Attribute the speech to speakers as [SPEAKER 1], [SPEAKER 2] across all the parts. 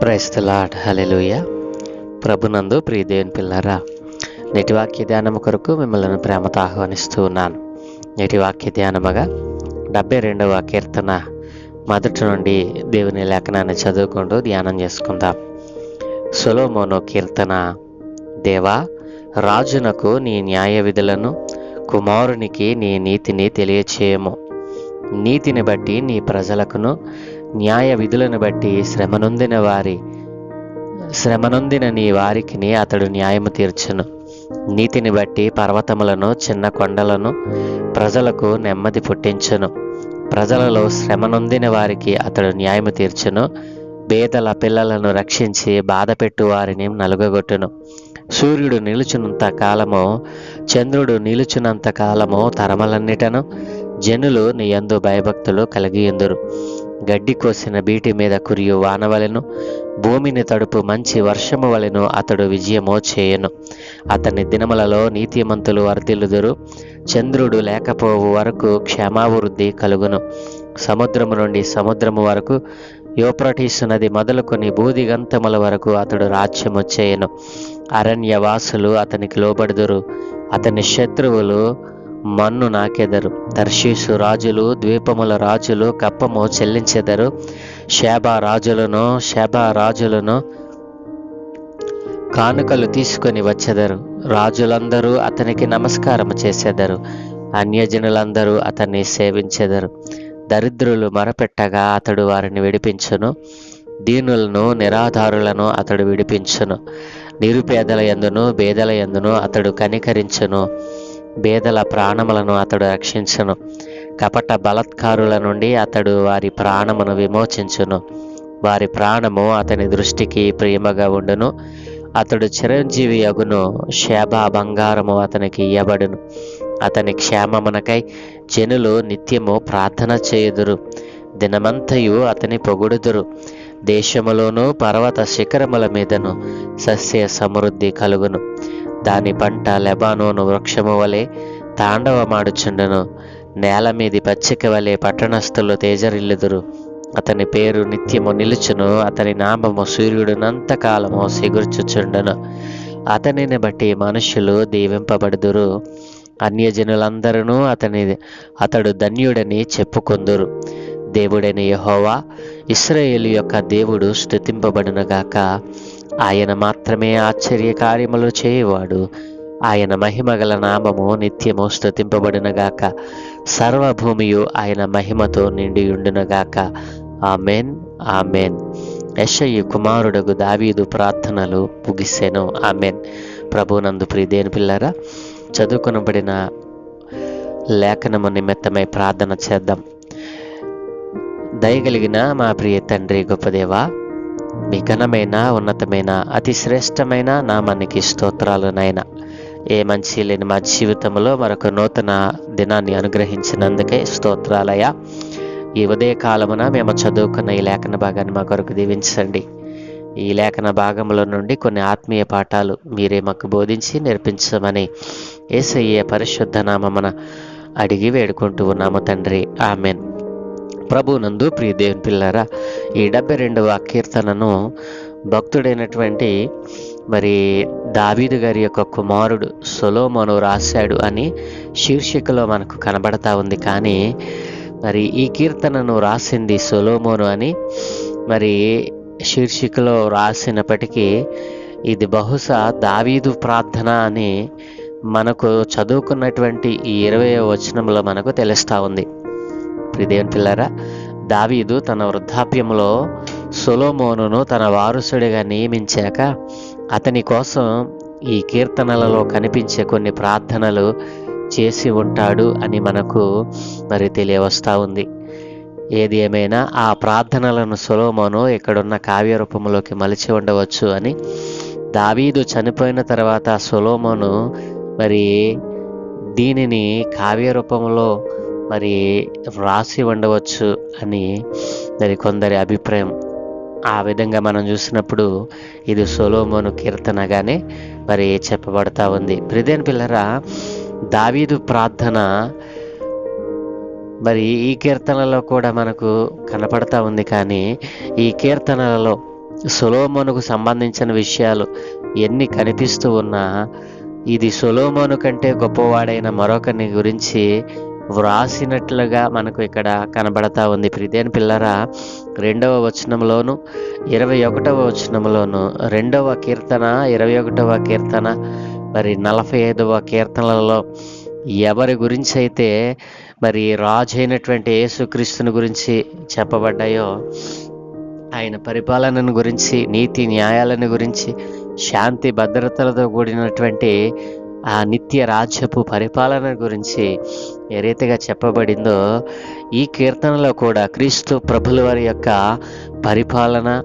[SPEAKER 1] క్రైస్తలాట్ hallelujah ప్రభునందు ప్రియదేవుని పిల్లరా నేటి వాక్య ధ్యానం కొరకు మిమ్మల్ని ప్రేమతో ఆహ్వానిస్తూ ఉన్నాను. నేటి వాక్య ధ్యానముగా డెబ్బై రెండవ కీర్తన మొదటి నుండి దేవుని లేఖనాన్ని చదువుకుంటూ ధ్యానం చేసుకుందాం. సొలోమోను కీర్తన దేవా రాజునకు నీ న్యాయ విధులను కుమారునికి నీ నీతిని తెలియచేయము. నీతిని బట్టి నీ ప్రజలకును న్యాయ విధులను బట్టి శ్రమనొందిన వారి శ్రమనొందిన నీ వారికిని అతడు న్యాయము తీర్చును. నీతిని బట్టి పర్వతములను చిన్న కొండలను ప్రజలకు నెమ్మది పుట్టించును. ప్రజలలో శ్రమనొందిన వారికి అతడు న్యాయము తీర్చును. పేదల పిల్లలను రక్షించి బాధపెట్టు వారిని నలుగగొట్టును. సూర్యుడు నిలుచునంత కాలము చంద్రుడు నిలుచునంత కాలము తరమలన్నిటను జనులు నీ యందు భయభక్తులు కలిగి ఎందురు. గడ్డి కోసిన బీటి మీద కురియు వానవలెను భూమిని తడుపు మంచి వర్షము వలెను అతడు విజయమో చేయను. అతని దినములలో నీతిమంతులు వర్ధిల్లుదురు చంద్రుడు లేకపోవు వరకు క్షేమాభివృద్ధి కలుగును. సముద్రము నుండి సముద్రము వరకు యోప్రటీసు నది మొదలుకొని బూదిగంతముల వరకు అతడు రాజ్యము చేయను. అరణ్యవాసులు అతనికి లోబడుదురు. అతని శత్రువులు మన్ను నాకెదరు. దర్శీసు రాజులు ద్వీపముల రాజులు కప్పము చెల్లించెదరు. శాభా రాజులను శాభా రాజులను కానుకలు తీసుకొని వచ్చెదరు. రాజులందరూ అతనికి నమస్కారం చేసెదరు. అన్యజనులందరూ అతన్ని సేవించెదరు. దరిద్రులు మరపెట్టగా అతడు వారిని విడిపించును. దీనులను నిరాధారులను అతడు విడిపించును. నిరుపేదల ఎందును బేదల ఎందును అతడు కనికరించును. బేదల ప్రాణములను అతడు రక్షించును. కపట బలత్కారుల నుండి అతడు వారి ప్రాణమును విమోచించును. వారి ప్రాణము అతని దృష్టికి ప్రియమగా ఉండును. అతడు చిరంజీవి అగును శేభా బంగారము అతనికి ఇయ్యబడును. అతని క్షేమమునకై జనులు నిత్యము ప్రార్థన చేయుదురు. దినమంతయు అతని పొగుడుదురు. దేశములోను పర్వత శిఖరముల మీదను సస్య సమృద్ధి కలుగును. దాని పంట లెబానోను వృక్షము వలె తాండవమాడుచుండెను. నేల మీది పచ్చిక వలె పట్టణస్థులు తేజరిల్లుదురు. అతని పేరు నిత్యము నిలుచును అతని నామము సూర్యుడునంతకాలము సిగుర్చుచుండెను. అతనిని బట్టి మనుషులు దీవింపబడుదురు. అన్యజనులందరూ అతని అతడు ధన్యుడని చెప్పుకొందురు. దేవుడని యహోవా ఇస్రాయేల్ యొక్క దేవుడు స్థుతింపబడునుగాక ఆయన మాత్రమే ఆశ్చర్య కార్యములు చేయవాడు. ఆయన మహిమగల నామము నిత్యము స్థుతింపబడినగాక సర్వభూమియు ఆయన మహిమతో నిండియుండునగాక. Amen amen. యశయ్య కుమారుడగు దావీదు ప్రార్థనలు ముగిసెను. ఆమెన్. ప్రభునందు ప్రియదేని పిల్లరా చదువుకొనబడిన లేఖనము నిమిత్తమై ప్రార్థన చేద్దాం. దయగలిగిన మా ప్రియ తండ్రి గొప్పదేవా మీ ఘనమైన ఉన్నతమైన? అతి శ్రేష్టమైన నామానికి స్తోత్రాలు ఏ మంచి లేని మా జీవితంలో మరొక నూతన దినాన్ని అనుగ్రహించినందుకే స్తోత్రాలయ ఈ ఉదయ కాలమున మేము చదువుకున్న ఈ లేఖన భాగాన్ని మా కొరకు దీవించండి. ఈ లేఖన భాగంలో నుండి కొన్ని ఆత్మీయ పాఠాలు మీరే మాకు బోధించి నేర్పించమని ఏసయ్య పరిశుద్ధ నామమున అడిగి వేడుకుంటూ ఉన్నాము తండ్రి. ఆమెన్. ప్రభు నందు ప్రియ దేవుని పిల్లరా ఈ డెబ్బై రెండవ కీర్తనను భక్తుడైనటువంటి మరి దావీదు గారి యొక్క కుమారుడు సొలోమోను రాశాడు అని శీర్షికలో మనకు కనబడతా ఉంది. కానీ మరి ఈ కీర్తనను రాసింది సొలోమోను అని మరి శీర్షికలో రాసినప్పటికీ ఇది బహుశా దావీదు ప్రార్థన అని మనకు చదువుకున్నటువంటి ఈ ఇరవై వచనంలో మనకు తెలుస్తూ ఉంది. ప్రిదేవన్ పిల్లరా దావీదు తన వృద్ధాప్యంలో సొలోమోనును తన వారసుడిగా నియమించాక అతని కోసం ఈ కీర్తనలలో కనిపించే కొన్ని ప్రార్థనలు చేసి ఉంటాడు అని మనకు మరి తెలియవస్తూ ఉంది. ఏది ఏమైనా ఆ ప్రార్థనలను సొలోమోను ఇక్కడున్న కావ్య రూపంలోకి మలిచి ఉండవచ్చు అని దావీదు చనిపోయిన తర్వాత సులోమోను మరి దీనిని కావ్య రూపంలో మరి వ్రాసి ఉండవచ్చు అని మరి కొందరి అభిప్రాయం. ఆ విధంగా మనం చూసినప్పుడు ఇది సొలోమోను కీర్తనగానే మరి చెప్పబడతా ఉంది. ప్రిదేన్ పిల్లరా దావీదు ప్రార్థన మరి ఈ కీర్తనలో కూడా మనకు కనపడతా ఉంది కానీ ఈ కీర్తనలలో సొలోమోనుకు సంబంధించిన విషయాలు ఎన్ని కనిపిస్తూ ఉన్నా ఇది సొలోమోను కంటే గొప్పవాడైన మరొకని గురించి వ్రాసినట్లుగా మనకు ఇక్కడ కనబడతా ఉంది. ప్రిదేని పిల్లరా రెండవ వచనంలోను ఇరవై ఒకటవ వచనంలోను రెండవ కీర్తన ఇరవై ఒకటవ కీర్తన మరి నలభై ఐదవ కీర్తనలలో ఎవరి గురించి అయితే మరి రాజు అయినటువంటి యేసుక్రీస్తుని గురించి చెప్పబడ్డాయో ఆయన పరిపాలనను గురించి నీతి న్యాయాలను గురించి శాంతి భద్రతలతో కూడినటువంటి ఆ నిత్య రాజ్యపు పరిపాలన గురించి ఏ రీతిగా చెప్పబడిందో ఈ కీర్తనలో కూడా క్రీస్తు ప్రభుల వారి యొక్క పరిపాలన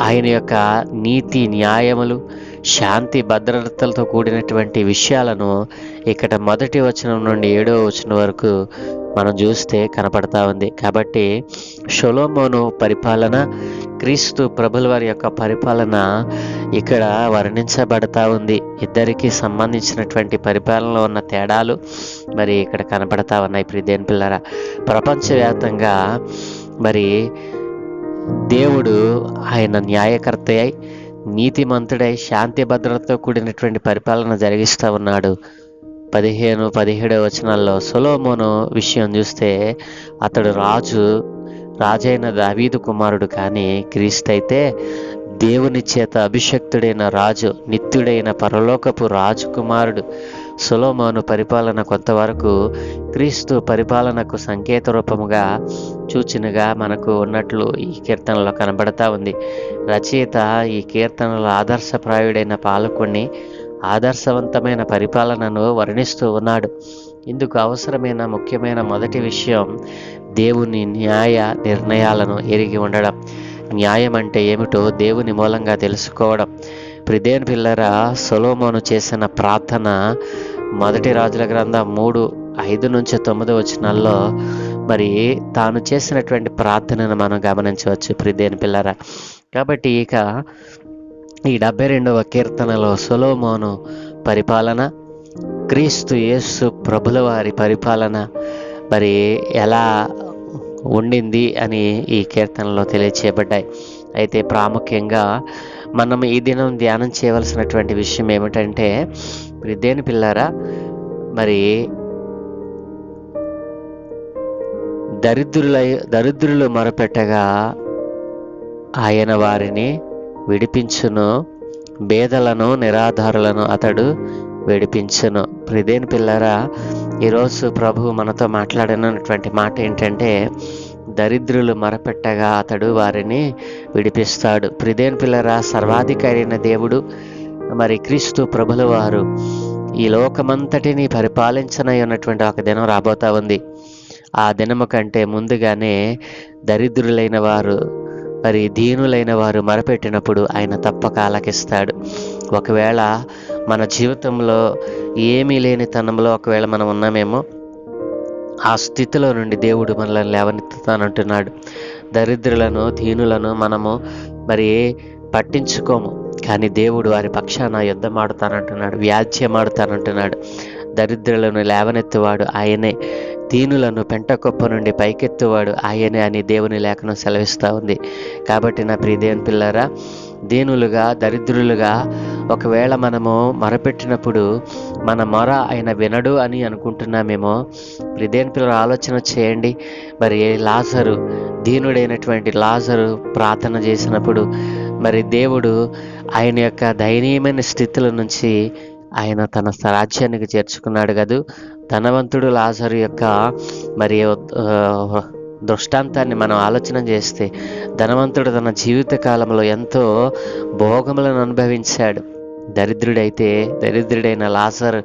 [SPEAKER 1] ఆయన యొక్క నీతి న్యాయములు శాంతి భద్రతలతో కూడినటువంటి విషయాలను ఇక్కడ మొదటి వచనం నుండి ఏడో వచనం వరకు మనం చూస్తే కనపడతా ఉంది. కాబట్టి షొలోమోను పరిపాలన క్రీస్తు ప్రభుల వారి యొక్క పరిపాలన ఇక్కడ వర్ణించబడతా ఉంది. ఇద్దరికి సంబంధించినటువంటి పరిపాలనలో ఉన్న తేడాలు మరి ఇక్కడ కనపడతా ఉన్నాయి. ప్రిదేన్ పిల్లరా ప్రపంచవ్యాప్తంగా మరి దేవుడు ఆయన న్యాయకర్త అయి నీతిమంతుడై శాంతి భద్రతతో కూడినటువంటి పరిపాలన జరిగిస్తూ ఉన్నాడు. పదిహేను పదిహేడవ వచనాల్లో సొలోమోను విషయం చూస్తే అతడు రాజు రాజైన దావీదు కుమారుడు కానీ క్రీస్తు అయితే దేవుని చేత అభిషక్తుడైన రాజు నిత్యుడైన పరలోకపు రాజకుమారుడు సులోమాను పరిపాలన కొంతవరకు క్రీస్తు పరిపాలనకు సంకేత రూపముగా సూచనగా మనకు ఉన్నట్లు ఈ కీర్తనలో కనబడతా ఉంది. రచయిత ఈ కీర్తనలో ఆదర్శప్రాయుడైన పాలకుణ్ణి ఆదర్శవంతమైన పరిపాలనను వర్ణిస్తూ ఉన్నాడు. ఇందుకు అవసరమైన ముఖ్యమైన మొదటి విషయం దేవుని న్యాయ నిర్ణయాలను ఎరిగి ఉండడం. న్యాయం అంటే ఏమిటో దేవుని మూలంగా తెలుసుకోవడం. ప్రిదేన్ పిల్లర సొలోమోను చేసిన ప్రార్థన మొదటి రాజుల గ్రంథం మూడు ఐదు నుంచి తొమ్మిది వచనాల్లో మరి తాను చేసినటువంటి ప్రార్థనను మనం గమనించవచ్చు ప్రిదేన్ పిల్లర. కాబట్టి ఇక ఈ డెబ్బై రెండవ కీర్తనలో సొలోమోను పరిపాలన క్రీస్తు యేసు ప్రభుల వారి పరిపాలన మరి ఎలా ఉండింది అని ఈ కీర్తనలో తెలియచేయబడ్డాయి. అయితే ప్రాముఖ్యంగా మనం ఈ దినం ధ్యానం చేయవలసినటువంటి విషయం ఏమిటంటే మరి దేని పిల్లారా మరి దరిద్రుల దరిద్రులు మొరపెట్టగా ఆయన వారిని విడిపించును బేదలను నిరాధారులను అతడు విడిపించును. ప్రిదేని పిల్లరా ఈరోజు ప్రభు మనతో మాట్లాడినటువంటి మాట ఏంటంటే దరిద్రులు మరపెట్టగా అతడు వారిని విడిపిస్తాడు. ప్రిదేన్ పిల్లరా సర్వాధికారి అయిన దేవుడు మరి క్రీస్తు ప్రభుల వారు ఈ లోకమంతటిని పరిపాలించనై ఉన్నటువంటి ఒక దినం రాబోతా ఉంది. ఆ దినము కంటే ముందుగానే దరిద్రులైన వారు మరి దీనులైన వారు మరపెట్టినప్పుడు ఆయన తప్పక ఆలకిస్తాడు. ఒకవేళ మన జీవితంలో ఏమీ లేని తనంలో ఒకవేళ మనం ఉన్నామేమో ఆ స్థితిలో నుండి దేవుడు మనల్ని లేవనెత్తుతానంటున్నాడు. దరిద్రులను దీనులను మనము మరి పట్టించుకోము కానీ దేవుడు వారి పక్షాన యుద్ధం ఆడుతానంటున్నాడు వ్యాజ్యం ఆడుతానంటున్నాడు దరిద్రులను లేవనెత్తువాడు ఆయనే దీనులను పెంటకొప్ప నుండి పైకెత్తువాడు ఆయనే అని దేవుని లేఖనం సెలవిస్తూ ఉంది. కాబట్టి నా ప్రియదేవన్ పిల్లరా దీనులుగా దరిద్రులుగా ఒకవేళ మనము మొరపెట్టినప్పుడు మన మొర ఆయన వినడు అని అనుకుంటున్నామేమో ప్రిదేన్ పిల్లలు ఆలోచన చేయండి. మరి లాజరు దీనుడైనటువంటి లాజరు ప్రార్థన చేసినప్పుడు మరి దేవుడు ఆయన యొక్క దయనీయమైన స్థితుల నుంచి ఆయన తన రాజ్యానికి చేర్చుకున్నాడు కదూ. ధనవంతుడు లాజరు యొక్క మరి దృష్టాంతాన్ని మనం ఆలోచన చేస్తే ధనవంతుడు తన జీవిత కాలంలో ఎంతో భోగములను అనుభవించాడు. దరిద్రుడైతే దరిద్రుడైన లాజర్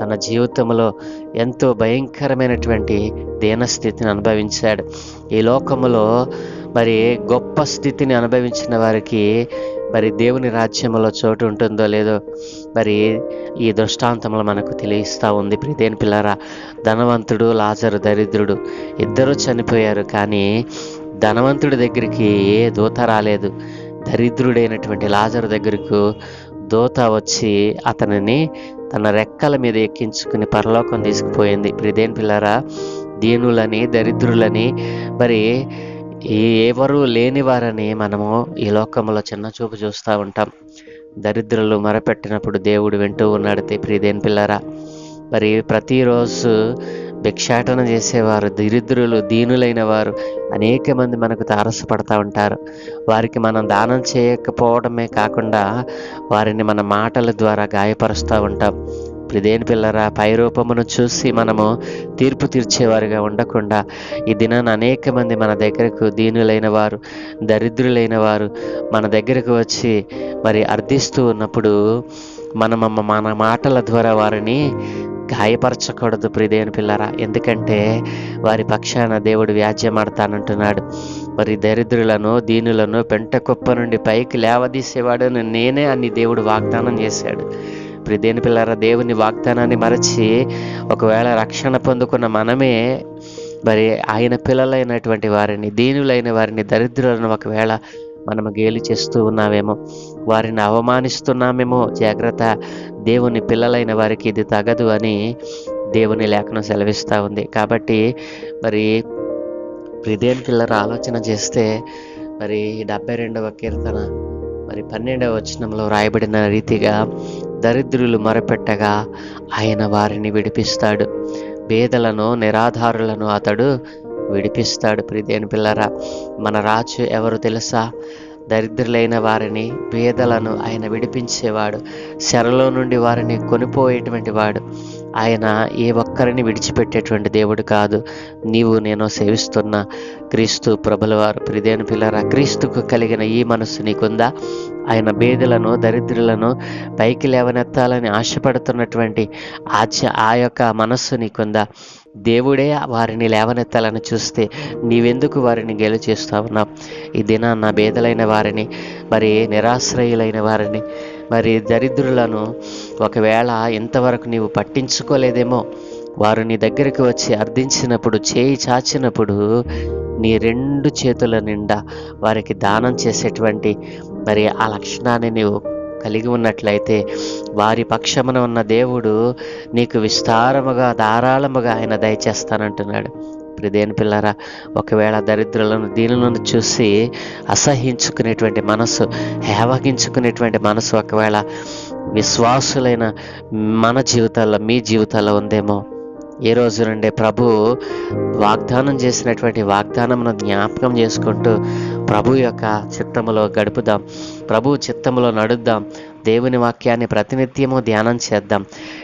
[SPEAKER 1] తన జీవితంలో ఎంతో భయంకరమైనటువంటి దీనస్థితిని అనుభవించాడు. ఈ లోకములో మరి గొప్ప స్థితిని అనుభవించిన వారికి మరి దేవుని రాజ్యంలో చోటు ఉంటుందో లేదో మరి ఈ దృష్టాంతంలో మనకు తెలియస్తూ ఉంది. ప్రిదేని పిల్లరా ధనవంతుడు లాజరు దరిద్రుడు ఇద్దరూ చనిపోయారు కానీ ధనవంతుడి దగ్గరికి ఏ దూత రాలేదు. దరిద్రుడైనటువంటి లాజరు దగ్గరకు దూత వచ్చి అతనిని తన రెక్కల మీద ఎక్కించుకుని పరలోకం తీసుకుపోయింది. ప్రిదేన్ పిల్లరా దీనులని దరిద్రులని మరి ఎవరూ ఎవరు మనము ఈ లోకంలో చిన్న చూపు చూస్తూ ఉంటాం. దరిద్రులు మొరపెట్టినప్పుడు దేవుడు వింటూ ఉన్నాడు ప్రిదేన్ ప్రియదేని పిల్లరా. మరి ప్రతిరోజు భిక్షాటన చేసేవారు దరిద్రులు దీనులైన వారు అనేక మంది మనకు తారసపడతా ఉంటారు. వారికి మనం దానం చేయకపోవడమే కాకుండా వారిని మన మాటల ద్వారా గాయపరుస్తూ ఉంటాం. ప్రిదేని పిల్లరా పై రూపమును చూసి మనము తీర్పు తీర్చేవారుగా ఉండకుండా ఈ దినాన్ని అనేక మంది మన దగ్గరకు దీనులైన వారు దరిద్రులైన వారు మన దగ్గరకు వచ్చి మరి అర్థిస్తూ ఉన్నప్పుడు మనం మన మాటల ద్వారా వారిని గాయపరచకూడదు ప్రిదేని పిల్లరా. ఎందుకంటే వారి పక్షాన దేవుడు వ్యాజ్యమాడతానంటున్నాడు మరి దరిద్రులను దీనులను పెంట కుప్ప నుండి పైకి లేవదీసేవాడని నేనే అని దేవుడు వాగ్దానం చేశాడు. ప్రిదేని పిల్లరా దేవుని వాగ్దానాన్ని మరచి ఒకవేళ రక్షణ పొందుకున్న మనమే మరి ఆయన పిల్లలైనటువంటి వారిని దీనులైన వారిని దరిద్రులను ఒకవేళ మనం గేలి చేస్తూ ఉన్నామేమో వారిని అవమానిస్తున్నామేమో. జాగ్రత్త. దేవుని పిల్లలైన వారికి ఇది తగదు అని దేవుని లేఖనం సెలవిస్తూ ఉంది. కాబట్టి మరి ప్రిదేన్ పిల్లల ఆలోచన చేస్తే మరి డెబ్బై రెండవ కీర్తన మరి పన్నెండవ వచనంలో రాయబడిన రీతిగా దరిద్రులు మొరపెట్టగా ఆయన వారిని విడిపిస్తాడు. పేదలను నిరాధారులను అతడు విడిపిస్తాడు ప్రిదేని పిల్లరా. మన రాజు ఎవరు తెలుసా? దరిద్రులైన వారిని పేదలను ఆయన విడిపించేవాడు. శరలో నుండి వారిని కొనిపోయేటువంటి వాడు. ఆయన ఏ ఒక్కరిని విడిచిపెట్టేటువంటి దేవుడు కాదు. నీవు నేను సేవిస్తున్న క్రీస్తు ప్రభులవారు. ప్రిదేని పిల్లరా క్రీస్తుకు కలిగిన ఈ మనస్సు నీకుందా? ఆయన బేదలను దరిద్రులను పైకి లేవనెత్తాలని ఆశపడుతున్నటువంటి ఆచ ఆ యొక్క మనస్సు నీకుందా? దేవుడే వారిని లేవనెత్తాలని చూస్తే నీవెందుకు వారిని గెలు చేస్తా ఈ ఈ దినాన్న బేదలైన వారిని మరి నిరాశ్రయులైన వారిని మరి దరిద్రులను ఒకవేళ ఇంతవరకు నీవు పట్టించుకోలేదేమో వారు నీ దగ్గరికి వచ్చి అర్థించినప్పుడు చేయి చాచినప్పుడు నీ రెండు చేతుల నిండా వారికి దానం చేసేటువంటి మరి ఆ లక్షణాన్ని నీవు కలిగి ఉన్నట్లయితే వారి పక్షమున ఉన్న దేవుడు నీకు విస్తారముగా ధారాళముగా ఆయన దయచేస్తానంటున్నాడు. ప్రిదేని పిల్లరా ఒకవేళ దరిద్రులను దీనులను చూసి అసహించుకునేటువంటి మనసు హేవగించుకునేటువంటి మనసు ఒకవేళ విశ్వాసులైన మన జీవితాల్లో మీ జీవితాల్లో ఉందేమో? ఏ రోజు నుండి ప్రభు వాగ్దానం చేసినటువంటి వాగ్దానమును జ్ఞాపకం చేసుకుంటూ ప్రభు యొక్క చిత్తములో గడుపుదాం. ప్రభు చిత్తములో నడుద్దాం. దేవుని వాక్యాన్ని ప్రతినిత్యము ధ్యానం చేద్దాం.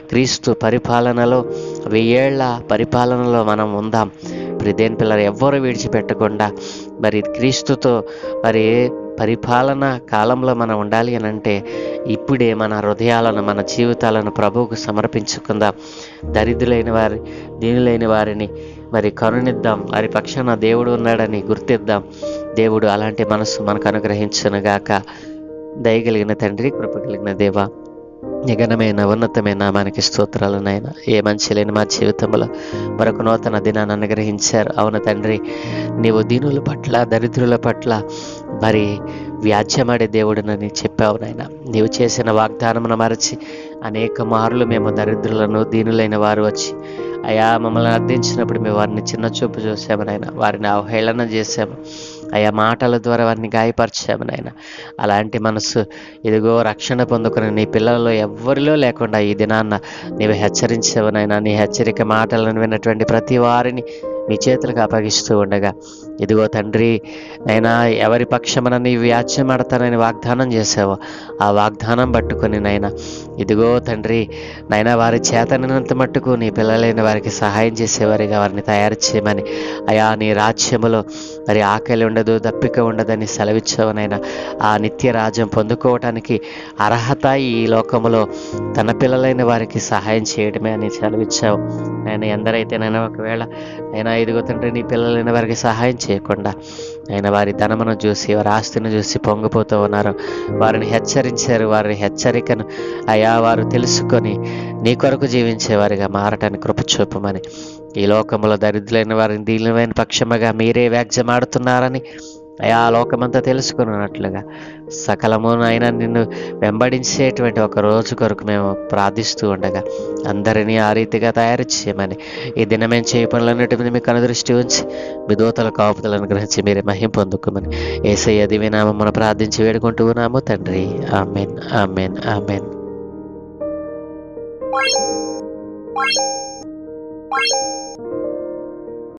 [SPEAKER 1] క్రీస్తు పరిపాలనలో వెయ్యేళ్ళ పరిపాలనలో మనం ఉందాం. మరి దేని పిల్లలు ఎవ్వరూ విడిచిపెట్టకుండా మరి క్రీస్తుతో మరి పరిపాలన కాలంలో మనం ఉండాలి అని అంటే ఇప్పుడే మన హృదయాలను మన జీవితాలను ప్రభువుకు సమర్పించుకుందాం. దరిద్రులైన వారి దీనులైన వారిని మరి కరుణిద్దాం. వారి పక్షాన దేవుడు ఉన్నాడని గుర్తిద్దాం. దేవుడు అలాంటి మనసు మనకు అనుగ్రహించునుగాక. దయగలిగిన తండ్రి కృప కలిగిన దేవ నిఘనమైన ఉన్నతమైన మనకి స్తోత్రాలు నాయన. ఏ మంచి లేని మా జీవితంలో మరొక నూతన దినాన్ని అనుగ్రహించారు. అవును తండ్రి నీవు దీనుల పట్ల దరిద్రుల పట్ల మరి వ్యాజ్యమాడే దేవుడునని చెప్పావు నాయన. నీవు చేసిన వాగ్దానమును మరచి అనేక మార్లు మేము దరిద్రులను దీనులైన వారు వచ్చి అయా మమ్మల్ని అర్థించినప్పుడు మేము వారిని చిన్న చూపు చూసాము నాయన. వారిని అవహేళన చేశాము. అయా మాటల ద్వారా వారిని గాయపరిచాము నాయన. అలాంటి మనసు ఇదిగో రక్షణ పొందుకుని నీ పిల్లల్లో ఎవ్వరిలో లేకుండా ఈ దినాన్న నీవు హెచ్చరించావు నాయన. నీ హెచ్చరిక మాటలను విన్నటువంటి ప్రతి వారిని మీ చేతులకు అప్పగిస్తూ ఉండగా ఇదిగో తండ్రి నైనా ఎవరి పక్షమున నీ వ్యాజ్యమాడతానని వాగ్దానం చేసావో ఆ వాగ్దానం పట్టుకొని నైనా ఇదిగో తండ్రి నైనా వారి చేతనంత మట్టుకు నీ పిల్లలైన వారికి సహాయం చేసేవారిగా వారిని తయారు చేయమని అయా నీ రాజ్యములో మరి ఆకలి ఉండదు దప్పిక ఉండదని సెలవిచ్చావనైనా ఆ నిత్య రాజ్యం పొందుకోవటానికి అర్హత ఈ లోకములో తన పిల్లలైన వారికి సహాయం చేయడమే అని సెలవిచ్చావు. ఆయన ఎందరైతేనైనా ఒకవేళ అయినా ఇదిగో తండ్రి నీ పిల్లలైన వారికి సహాయం చేయకుండా ఆయన వారి ధనమును చూసి వారి ఆస్తిని చూసి పొంగిపోతూ ఉన్నారు. వారిని హెచ్చరించారు. వారి హెచ్చరికను అయా వారు తెలుసుకొని నీ కొరకు జీవించేవారిగా మారటానికి కృప చూపమని. ఈ లోకంలో దరిద్రులైన వారిని దీనివైన పక్షముగా మీరే వ్యాఖ్యమాడుతున్నారని అయా ఆ లోకమంతా తెలుసుకున్నట్లుగా సకలము నాయన నిన్ను వెంబడించేటువంటి ఒక రోజు కొరకు మేము ప్రార్థిస్తూ ఉండగా అందరినీ ఆ రీతిగా తయారు చేయమని ఈ దినమేం చేయ పనులన్నిటి మీద మీకు అనుదృష్టి ఉంచి మీ దూతల కాపుదలను గ్రహించి మీరే మహిం పొందుకోమని ఏసయ్య వినామో మనం ప్రార్థించి వేడుకుంటూ ఉన్నాము తండ్రి amen amen amen
[SPEAKER 2] Thank you.